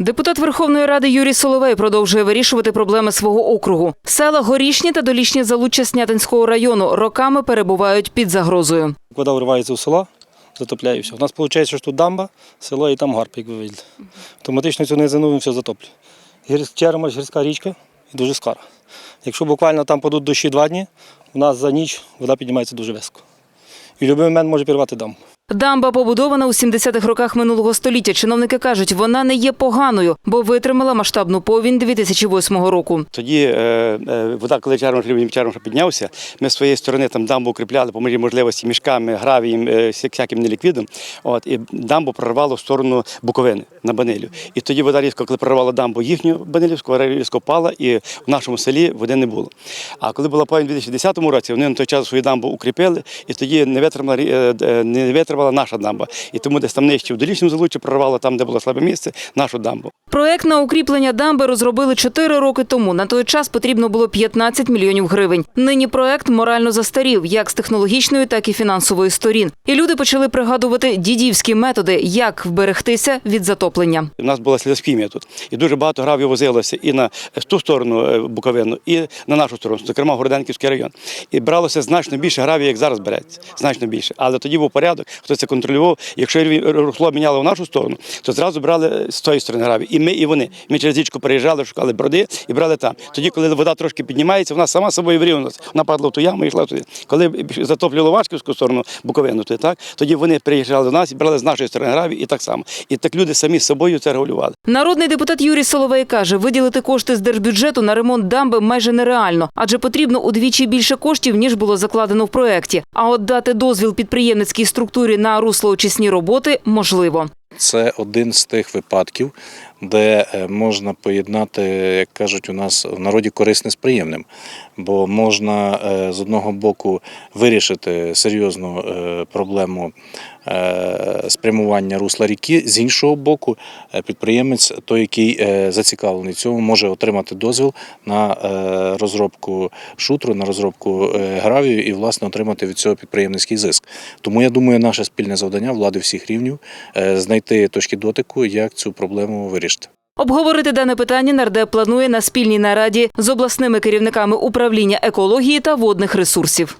Депутат Верховної Ради Юрій Соловей продовжує вирішувати проблеми свого округу. Села Горішні та Долішні Залуччя Снятинського району роками перебувають під загрозою. Вода вривається в село, затопляє все. У нас виходить, що тут дамба, село і там гарп, як ви видите. Автоматично цю низину все затоплює. Гір- гірська річка і дуже скара. Якщо буквально там падуть дощі два дні, у нас за ніч вода піднімається дуже високо. І в будь-який момент може пірвати дамбу. Дамба побудована у 70-х роках минулого століття. Чиновники кажуть, вона не є поганою, бо витримала масштабну повінь 2008 року. Тоді е, е, вода, коли Чермош, рівень піднявся, ми з своєї сторони там дамбу укріпляли по мірі можливості мішками, гравієм, е, всяким неліквідом. От, і дамбу прорвало в сторону Буковини на Банилю. І тоді вода різко, коли прорвала дамбу їхню Банилівську, вода різко впала, і в нашому селі води не було. А коли була повінь у 2010 році, вони на той час свою дамбу укріпили, і тоді не витримала, не витримала наша дамба. І тому десь там нижче в долічному залуччі прорвало там, де було слабе місце, нашу дамбу. Проект на укріплення дамби розробили 4 роки тому. На той час потрібно було 15 мільйонів гривень. Нині проект морально застарів, як з технологічної, так і фінансової сторін. І люди почали пригадувати дідівські методи, як вберегтися від затоплення. У нас була слідосхімія тут. І дуже багато гравію возилося і на ту сторону е, Буковину, і на нашу сторону, зокрема Городенківський район. І бралося значно більше гравію, як зараз береться. Значно більше. Але тоді був порядок, хто це контролював. Якщо русло міняло в нашу сторону, то зразу брали з тої сторони гравію. І ми, і вони. Ми через річку переїжджали, шукали броди і брали там. Тоді, коли вода трошки піднімається, вона сама собою вирівнялася. Вона падала в ту яму і йшла туди. Коли затоплювало Вашківську сторону Буковину, то так, тоді вони приїжджали до нас і брали з нашої сторони гравію і так само. І так люди самі з собою це регулювали. Народний депутат Юрій Соловей каже, виділити кошти з держбюджету на ремонт дамби майже нереально, адже потрібно удвічі більше коштів, ніж було закладено в проекті. А от дати дозвіл підприємницькій структурі на руслоочисні роботи можливо. Це один з тих випадків, де е, можна поєднати, як кажуть у нас в народі, корисне з приємним. Бо можна е, з одного боку вирішити серйозну е, проблему спрямування русла ріки, з іншого боку, е, підприємець, той, який е, зацікавлений цьому, може отримати дозвіл на е, розробку шутру, на розробку е, гравію і, власне, отримати від цього підприємницький зиск. Тому я думаю, наше спільне завдання влади всіх рівнів е, знайти точки дотику, як цю проблему вирішити. Обговорити дане питання нардеп планує на спільній нараді з обласними керівниками управління екології та водних ресурсів.